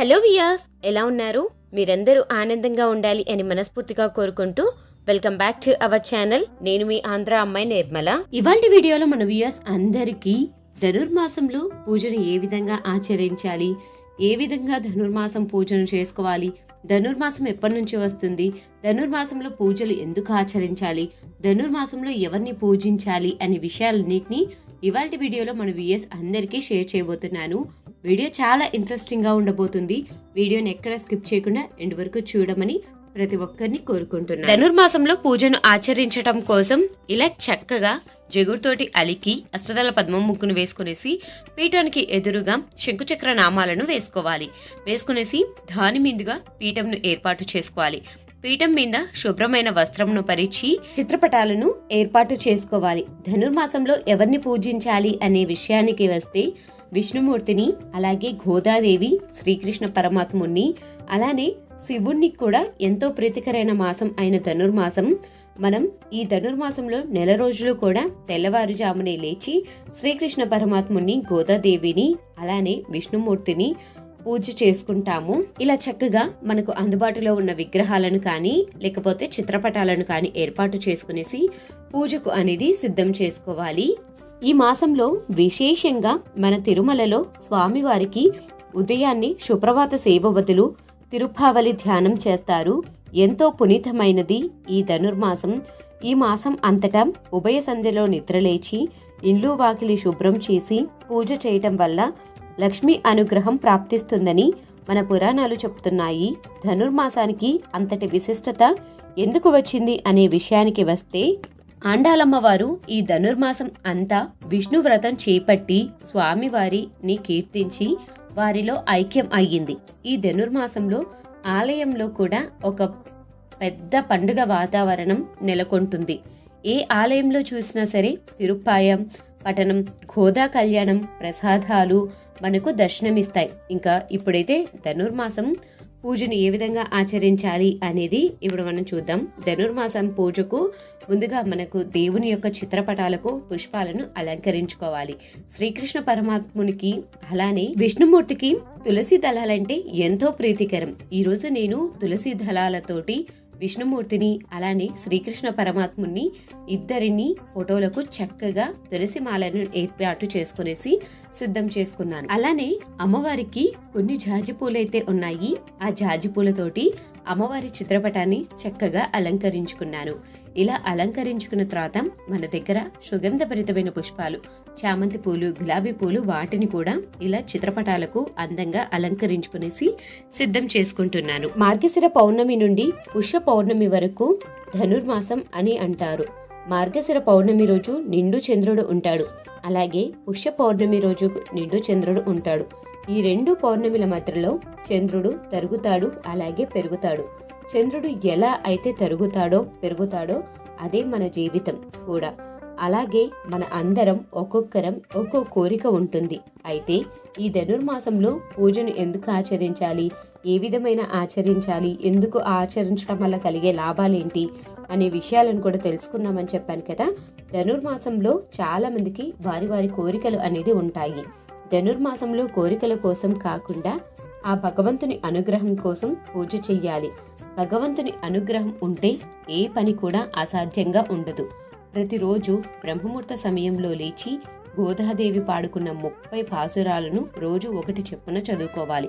Hello వియాస్ ఎలా ఉన్నారు? మీరందరూ ఆనందంగా ఉండాలి అని మనస్ఫూర్తిగా కోరుకుంటూ welcome back to our channel. నేను మీ ఆంధ్ర అమ్మాయి నిర్మల. ఇవాళ వీడియోలో మన వియాస్ అందరికీ ధనుర్మాసంలో పూజను ఏ విధంగా ఆచరించాలి? ఏ విధంగా ధనుర్మాసం పూజను చేసుకోవాలి? ధనుర్మాసం ఎప్పటి నుంచి వస్తుంది? ధనుర్మాసంలో పూజలు ఎందుకు ఆచరించాలి? ధనుర్మాసంలో ఎవరిని పూజించాలి? అనే విషయాలన్నింటినీ ఇవాళ వీడియోలో మన విఎస్ అందరికీ షేర్ చేయబోతున్నాను. వీడియో చాలా ఇంట్రెస్టింగ్గా ఉండబోతుంది. వీడియోని ఎక్కడ స్కిప్ చేయకుండా ఎండ్ వరకు చూడమని ప్రతి ఒక్కరిని కోరుకుంటున్నాను. ధనుర్మాసంలో పూజను ఆచరించటం కోసం ఇలా చక్కగా జగురుతోటి అలికి అష్టదళ పద్మం ముగ్గును వేసుకునేసి పీఠానికి ఎదురుగా శంకుచక్ర నామాలను వేసుకోవాలి. వేసుకునేసి దాని మీదుగా పీఠంను ఏర్పాటు చేసుకోవాలి. పీఠం మీద శుభ్రమైన వస్త్రంను పరిచి చిత్రపటాలను ఏర్పాటు చేసుకోవాలి. ధనుర్మాసంలో ఎవరిని పూజించాలి అనే విషయానికి వస్తే విష్ణుమూర్తిని అలాగే గోదాదేవి శ్రీకృష్ణ పరమాత్ముని అలానే శివుణ్ణి కూడా ఎంతో ప్రీతికరైన మాసం అయిన ధనుర్మాసం. మనం ఈ ధనుర్మాసంలో నెల రోజులు కూడా తెల్లవారుజామునే లేచి శ్రీకృష్ణ పరమాత్ముని గోదాదేవిని అలానే విష్ణుమూర్తిని పూజ చేసుకుంటాము. ఇలా చక్కగా మనకు అందుబాటులో ఉన్న విగ్రహాలను కానీ లేకపోతే చిత్రపటాలను కానీ ఏర్పాటు చేసుకునేసి పూజకు అనేది సిద్ధం చేసుకోవాలి. ఈ మాసంలో విశేషంగా మన తిరుమలలో స్వామివారికి ఉదయాన్నే సుప్రభాత సేవ బదులు ధ్యానం చేస్తారు. ఎంతో పునీతమైనది ఈ ధనుర్మాసం. ఈ మాసం అంతటా ఉభయ సంధ్యలో నిద్రలేచి ఇల్లు వాకిలి శుభ్రం చేసి పూజ చేయటం వల్ల లక్ష్మీ అనుగ్రహం ప్రాప్తిస్తుందని మన పురాణాలు చెప్తున్నాయి. ధనుర్మాసానికి అంతటి విశిష్టత ఎందుకు వచ్చింది అనే విషయానికి వస్తే ఆండాలమ్మవారు ఈ ధనుర్మాసం అంతా విష్ణు వ్రతం చేపట్టి స్వామివారిని కీర్తించి వారిలో ఐక్యం అయ్యింది. ఈ ధనుర్మాసంలో ఆలయంలో కూడా ఒక పెద్ద పండుగ వాతావరణం నెలకొంటుంది. ఏ ఆలయంలో చూసినా సరే తిరుప్పాయం పఠనం గోదా కళ్యాణం ప్రసాదాలు మనకు దర్శనమిస్తాయి. ఇంకా ఇప్పుడైతే ధనుర్మాసం పూజను ఏ విధంగా ఆచరించాలి అనేది ఇప్పుడు మనం చూద్దాం. ధనుర్మాసం పూజకు ముందుగా మనకు దేవుని యొక్క చిత్రపటాలకు పుష్పాలను అలంకరించుకోవాలి. శ్రీకృష్ణ పరమాత్మునికి అలానే విష్ణుమూర్తికి తులసి దళాలంటే ఎంతో ప్రీతికరం. ఈరోజు నేను తులసి దళాలతోటి విష్ణుమూర్తిని అలానే శ్రీకృష్ణ పరమాత్ముని ఇద్దరిని ఫోటోలకు చక్కగా తులసి మాలను ఏర్పాటు చేసుకునేసి సిద్ధం చేసుకున్నాను. అలానే అమ్మవారికి కొన్ని జాజి పూలైతే ఉన్నాయి. ఆ జాజి పూలతోటి అమ్మవారి చిత్రపటాన్ని చక్కగా అలంకరించుకున్నాను. ఇలా అలంకరించుకున్న తర్వాత మన దగ్గర సుగంధభరితమైన పుష్పాలు చామంతి పూలు గులాబీ పూలు వాటిని కూడా ఇలా చిత్రపటాలకు అందంగా అలంకరించుకునేసి సిద్ధం చేసుకుంటున్నాను. మార్గశిర పౌర్ణమి నుండి పుష్య పౌర్ణమి వరకు ధనుర్మాసం అని అంటారు. మార్గశిర పౌర్ణమి రోజు నిండు చంద్రుడు ఉంటాడు. అలాగే పుష్య పౌర్ణమి రోజు నిండు చంద్రుడు ఉంటాడు. ఈ రెండు పౌర్ణమిల మధ్యలో చంద్రుడు తరుగుతాడు అలాగే పెరుగుతాడు. చంద్రుడు ఎలా అయితే తరుగుతాడో పెరుగుతాడో అదే మన జీవితం కూడా. అలాగే మన అందరం ఒక్కొక్కరం ఒక్కో కోరిక ఉంటుంది. అయితే ఈ ధనుర్మాసంలో పూజను ఎందుకు ఆచరించాలి? ఏ విధమైన ఆచరించాలి? ఎందుకు ఆచరించడం వల్ల కలిగే లాభాలేంటి? అనే విషయాలను కూడా తెలుసుకుందామని చెప్పాను కదా. ధనుర్మాసంలో చాలామందికి వారి వారి కోరికలు అనేది ఉంటాయి. ధనుర్మాసంలో కోరికల కోసం కాకుండా ఆ భగవంతుని అనుగ్రహం కోసం పూజ చెయ్యాలి. భగవంతుని అనుగ్రహం ఉంటే ఏ పని కూడా అసాధ్యంగా ఉండదు. ప్రతిరోజు బ్రహ్మముహూర్త సమయంలో లేచి గోదాదేవి పాడుకున్న ముప్పై పాసురాలను రోజు ఒకటి చెప్పున చదువుకోవాలి.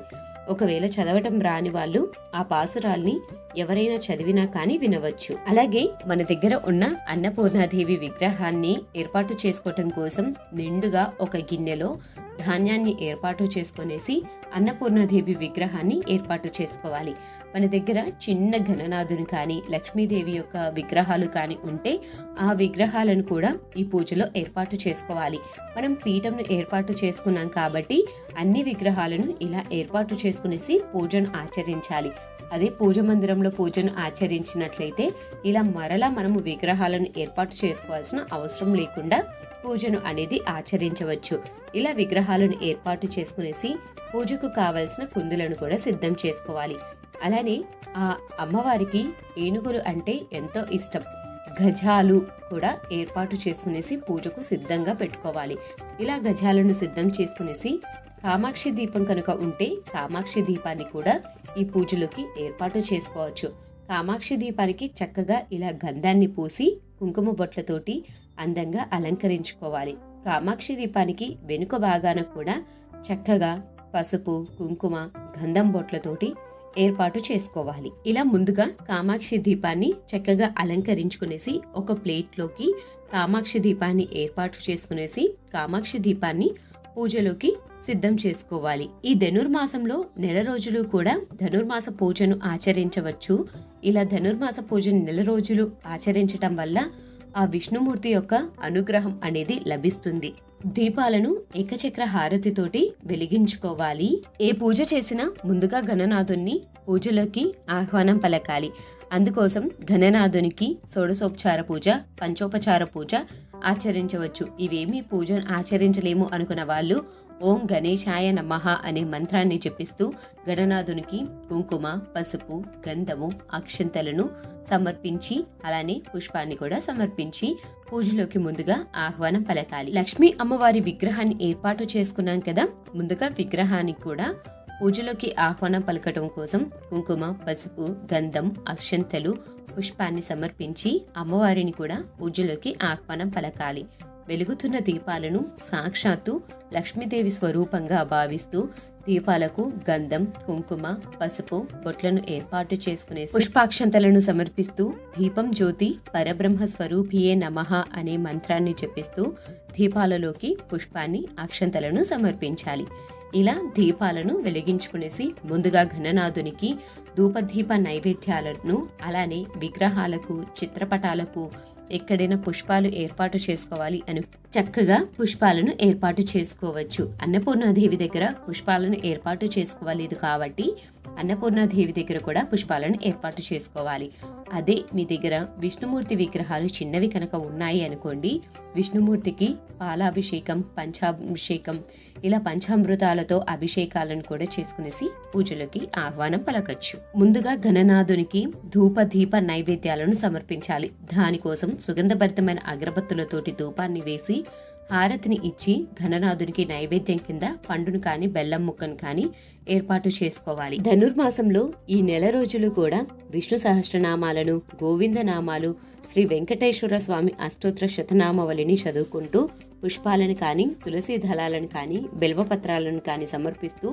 ఒకవేళ చదవటం రాని వాళ్ళు ఆ పాసురాల్ని ఎవరైనా చదివినా కానీ వినవచ్చు. అలాగే మన దగ్గర ఉన్న అన్నపూర్ణాదేవి విగ్రహాన్ని ఏర్పాటు చేసుకోవటం కోసం నిండుగా ఒక గిన్నెలో ధాన్యాన్ని ఏర్పాటు చేసుకునేసి అన్నపూర్ణాదేవి విగ్రహాన్ని ఏర్పాటు చేసుకోవాలి. మన దగ్గర చిన్న గణనాథుని కానీ లక్ష్మీదేవి యొక్క విగ్రహాలు కానీ ఉంటే ఆ విగ్రహాలను కూడా ఈ పూజలో ఏర్పాటు చేసుకోవాలి. మనం పీఠంను ఏర్పాటు చేసుకున్నాం కాబట్టి అన్ని విగ్రహాలను ఇలా ఏర్పాటు చేసుకునేసి పూజను ఆచరించాలి. అదే పూజ మందిరంలో పూజను ఆచరించినట్లయితే ఇలా మరలా మనము విగ్రహాలను ఏర్పాటు చేసుకోవాల్సిన అవసరం లేకుండా పూజను అనేది ఆచరించవచ్చు. ఇలా విగ్రహాలను ఏర్పాటు చేసుకునేసి పూజకు కావలసిన కుందులను కూడా సిద్ధం చేసుకోవాలి. అలానే ఆ అమ్మవారికి ఏనుగులు అంటే ఎంతో ఇష్టం. గజాలు కూడా ఏర్పాటు చేసుకునేసి పూజకు సిద్ధంగా పెట్టుకోవాలి. ఇలా గజాలను సిద్ధం చేసుకునేసి కామాక్షి దీపం కనుక ఉంటే కామాక్షి దీపాన్ని కూడా ఈ పూజలోకి ఏర్పాటు చేసుకోవచ్చు. కామాక్షి దీపానికి చక్కగా ఇలా గంధాన్ని పూసి కుంకుమ బొట్లతోటి అందంగా అలంకరించుకోవాలి. కామాక్షి దీపానికి వెనుక భాగాన కూడా చక్కగా పసుపు కుంకుమ గంధం బొట్లతోటి ఏర్పాటు చేసుకోవాలి. ఇలా ముందుగా కామాక్షి దీపాన్ని చక్కగా అలంకరించుకునేసి ఒక ప్లేట్లోకి కామాక్షి దీపాన్ని ఏర్పాటు చేసుకునేసి కామాక్షి దీపాన్ని పూజలోకి సిద్ధం చేసుకోవాలి. ఈ ధనుర్మాసంలో నెల రోజులు కూడా ధనుర్మాస పూజను ఆచరించవచ్చు. ఇలా ధనుర్మాస పూజను నెల రోజులు ఆచరించటం వల్ల ఆ విష్ణుమూర్తి యొక్క అనుగ్రహం అనేది లభిస్తుంది. దీపాలను ఏకచక్ర హారతితోటి వెలిగించుకోవాలి. ఏ పూజ చేసినా ముందుగా గణనాథుణ్ణి పూజలోకి ఆహ్వానం పలకాలి. అందుకోసం గణనాథునికి షోడశోపచార పూజ పంచోపచార పూజ ఆచరించవచ్చు. ఇవేమీ పూజను ఆచరించలేము అనుకున్న వాళ్ళు ఓం గణేశాయ నమః అనే మంత్రాన్ని జపిస్తూ గణనాథునికి కుంకుమ పసుపు గంధము అక్షంతలను సమర్పించి అలానే పుష్పాన్ని కూడా సమర్పించి పూజలోకి ముందుగా ఆహ్వానం పలకాలి. లక్ష్మీ అమ్మవారి విగ్రహాన్ని ఏర్పాటు చేసుకున్నాం కదా? ముందుగా విగ్రహానికి కూడా పూజలోకి ఆహ్వానం పలకటం కోసం కుంకుమ పసుపు గంధం అక్షంతలు పుష్పాన్ని సమర్పించి అమ్మవారిని కూడా పూజలోకి ఆహ్వానం పలకాలి. వెలుగుతున్న దీపాలను సాక్షాత్తు లక్ష్మీదేవి స్వరూపంగా భావిస్తూ దీపాలకు గంధం కుంకుమ పసుపు బొట్లను ఏర్పాటు చేసుకునే పుష్పాక్షంతలను సమర్పిస్తూ దీపం జ్యోతి పరబ్రహ్మ స్వరూపియే నమః అనే మంత్రాన్ని జపిస్తూ దీపాలలోకి పుష్పాన్ని అక్షంతలను సమర్పించాలి. ఇలా దీపాలను వెలిగించుకునేసి ముందుగా ఘననాథునికి ధూపదీప నైవేద్యాలను అలానే విగ్రహాలకు చిత్రపటాలకు ఎక్కడైనా పుష్పాలు ఏర్పాటు చేసుకోవాలి అని చక్కగా పుష్పాలను ఏర్పాటు చేసుకోవచ్చు. అన్నపూర్ణాదేవి దగ్గర పుష్పాలను ఏర్పాటు చేసుకోవాలి. కాబట్టి అన్నపూర్ణాదేవి దగ్గర కూడా పుష్పాలను ఏర్పాటు చేసుకోవాలి. అదే మీ దగ్గర విష్ణుమూర్తి విగ్రహాలు చిన్నవి కనుక ఉన్నాయి అనుకోండి విష్ణుమూర్తికి పాలాభిషేకం పంచాభిషేకం ఇలా పంచామృతాలతో అభిషేకాలను కూడా చేసుకునేసి పూజలోకి ఆహ్వానం పలకచ్చు. ముందుగా గణనాథునికి ధూప దీప నైవేద్యాలను సమర్పించాలి. దానికోసం సుగంధభరితమైన అగరబత్తులతోటి ధూపాన్ని వేసి హారతిని ఇచ్చి ఘననాథునికి నైవేద్యం కింద పండును కాని బెల్లం ముక్కను కాని ఏర్పాటు చేసుకోవాలి. ధనుర్మాసంలో ఈ నెల రోజులు కూడా విష్ణు సహస్రనామాలను గోవింద నామాలు శ్రీ వెంకటేశ్వర స్వామి అష్టోత్తర శతనామవళిని చదువుకుంటూ పుష్పాలను కానీ తులసి దళాలను కానీ బెల్వపత్రాలను కానీ సమర్పిస్తూ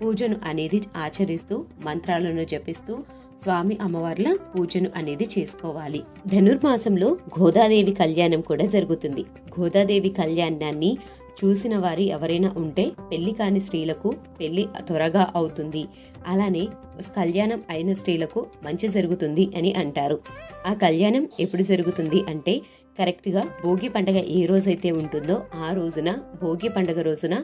పూజను అనేది ఆచరిస్తూ మంత్రాలను జపిస్తూ స్వామి అమ్మవార్ల పూజను అనేది చేసుకోవాలి. ధనుర్మాసంలో గోదాదేవి కళ్యాణం కూడా జరుగుతుంది. గోదాదేవి కళ్యాణాన్ని చూసిన వారి ఎవరైనా ఉంటే పెళ్ళి కాని స్త్రీలకు పెళ్ళి త్వరగా అవుతుంది. అలానే కళ్యాణం అయిన స్త్రీలకు మంచి జరుగుతుంది అని అంటారు. ఆ కళ్యాణం ఎప్పుడు జరుగుతుంది అంటే కరెక్ట్గా భోగి పండగ ఏ రోజైతే ఉంటుందో ఆ రోజున భోగి పండగ రోజున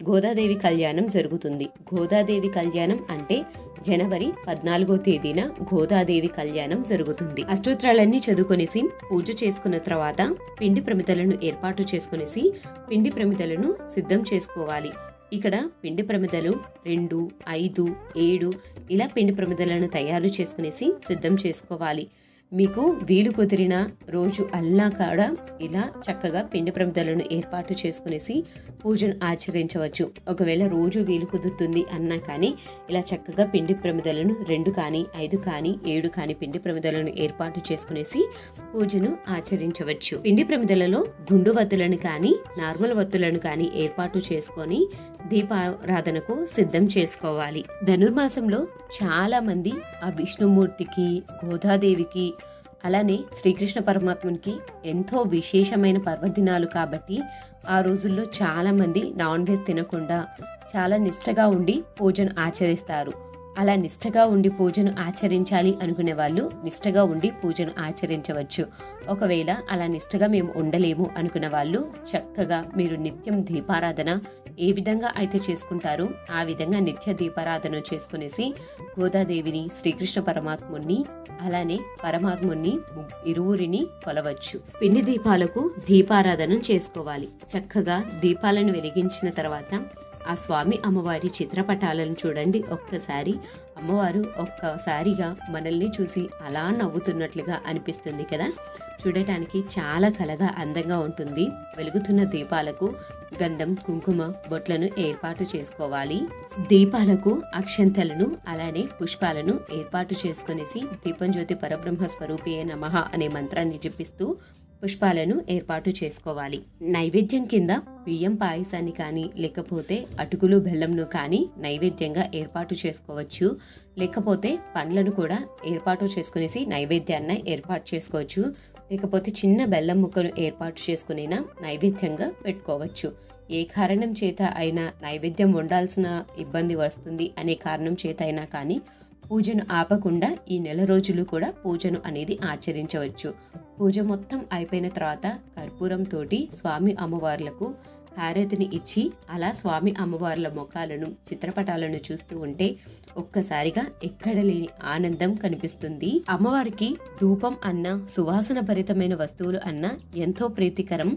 గోదాదేవి కళ్యాణం జరుగుతుంది. గోదాదేవి కళ్యాణం అంటే జనవరి పద్నాలుగో తేదీన గోదాదేవి కళ్యాణం జరుగుతుంది. అష్టోత్తరాలన్నీ చదువుకొనేసి పూజ చేసుకున్న తర్వాత పిండి ప్రమిదలను ఏర్పాటు చేసుకునేసి పిండి ప్రమిదలను సిద్ధం చేసుకోవాలి. ఇక్కడ పిండి ప్రమిదలు రెండు ఐదు ఏడు ఇలా పిండి ప్రమిదలను తయారు చేసుకునేసి సిద్ధం చేసుకోవాలి. మీకు వీలు కుదిరిన రోజు అల్లా కాడ ఇలా చక్కగా పిండి ప్రమిదలను ఏర్పాటు చేసుకునేసి పూజను ఆచరించవచ్చు. ఒకవేళ రోజు వీలు కుదురుతుంది అన్నా కానీ ఇలా చక్కగా పిండి ప్రమిదలను రెండు కానీ ఐదు కానీ ఏడు కానీ పిండి ప్రమిదలను ఏర్పాటు చేసుకునేసి పూజను ఆచరించవచ్చు. పిండి ప్రమిదలలో గుండు వత్తులను కానీ నార్మల్ వత్తులను కానీ ఏర్పాటు చేసుకొని దీపారాధనకు సిద్ధం చేసుకోవాలి. ధనుర్మాసంలో చాలా మంది ఆ విష్ణుమూర్తికి గోదాదేవికి అలానే శ్రీకృష్ణ పరమాత్మునికి ఎంతో విశేషమైన పర్వదినాలు కాబట్టి ఆ రోజుల్లో చాలామంది నాన్ వెజ్ తినకుండా చాలా నిష్టగా ఉండి పూజను ఆచరిస్తారు. అలా నిష్టగా ఉండి పూజను ఆచరించాలి అనుకునే వాళ్ళు నిష్టగా ఉండి పూజను ఆచరించవచ్చు. ఒకవేళ అలా నిష్టగా మేము ఉండలేము అనుకున్న వాళ్ళు చక్కగా మీరు నిత్యం దీపారాధన ఏ విధంగా అయితే చేసుకుంటారో ఆ విధంగా నిత్య దీపారాధన చేసుకునేసి గోదాదేవిని శ్రీకృష్ణ పరమాత్ముని అలానే పరమాత్ముని ఇరువురిని కొలవచ్చు. పిండి దీపాలకు దీపారాధన చేసుకోవాలి. చక్కగా దీపాలను వెలిగించిన తర్వాత ఆ స్వామి అమ్మవారి చిత్రపటాలను చూడండి. ఒక్కసారి అమ్మవారు ఒక్కసారిగా మనల్ని చూసి అలా నవ్వుతున్నట్లుగా అనిపిస్తుంది కదా. చూడటానికి చాలా కలగా అందంగా ఉంటుంది. వెలుగుతున్న దీపాలకు గంధం కుంకుమ బొట్లను ఏర్పాటు చేసుకోవాలి. దీపాలకు అక్షంతలను అలానే పుష్పాలను ఏర్పాటు చేసుకునేసి దీపం జ్యోతి పరబ్రహ్మ స్వరూపియే నమః అనే మంత్రాన్ని జపిస్తూ పుష్పాలను ఏర్పాటు చేసుకోవాలి. నైవేద్యం కింద బియ్యం పాయసాన్ని కానీ లేకపోతే అటుకులు బెల్లంను కానీ నైవేద్యంగా ఏర్పాటు చేసుకోవచ్చు. లేకపోతే పండ్లను కూడా ఏర్పాటు చేసుకునేసి నైవేద్యాన్ని ఏర్పాటు చేసుకోవచ్చు. లేకపోతే చిన్న బెల్లం ముక్కను ఏర్పాటు చేసుకునేనా నైవేద్యంగా పెట్టుకోవచ్చు. ఏ కారణం చేత అయినా నైవేద్యం వండాల్సిన ఇబ్బంది వస్తుంది అనే కారణం చేత అయినా కానీ పూజను ఆపకుండా ఈ నెల రోజులు కూడా పూజను అనేది ఆచరించవచ్చు. పూజ మొత్తం అయిపోయిన తర్వాత కర్పూరం తోటి స్వామి అమ్మవార్లకు హారతిని ఇచ్చి అలా స్వామి అమ్మవార్ల ముఖాలను చిత్రపటాలను చూస్తూ ఉంటే ఒక్కసారిగా ఎక్కడ లేని ఆనందం కనిపిస్తుంది. అమ్మవారికి ధూపం అన్న సువాసన భరితమైన వస్తువులు అన్న ఎంతో ప్రీతికరం.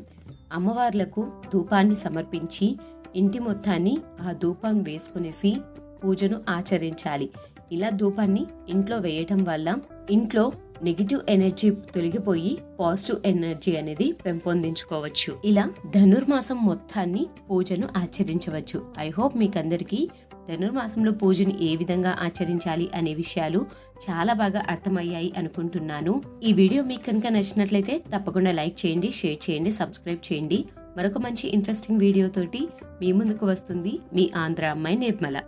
అమ్మవార్లకు ధూపాన్ని సమర్పించి ఇంటి మొత్తాన్ని ఆ ధూపం వేసుకునేసి పూజను ఆచరించాలి. ఇలా ధూపాన్ని ఇంట్లో వేయటం వల్ల ఇంట్లో నెగిటివ్ ఎనర్జీ తొలగిపోయి పాజిటివ్ ఎనర్జీ అనేది పెంపొందించుకోవచ్చు. ఇలా ధనుర్మాసం మొత్తాన్ని పూజను ఆచరించవచ్చు. ఐ హోప్ మీకందరికీ ధనుర్మాసంలో పూజను ఏ విధంగా ఆచరించాలి అనే విషయాలు చాలా బాగా అర్థమయ్యాయి అనుకుంటున్నాను. ఈ వీడియో మీకు కనుక నచ్చినట్లయితే తప్పకుండా లైక్ చేయండి షేర్ చేయండి సబ్స్క్రైబ్ చేయండి. మరొక మంచి ఇంట్రెస్టింగ్ వీడియోతోటి మీ ముందుకు వస్తుంది మీ ఆంధ్ర అమ్మాయి నిర్మల.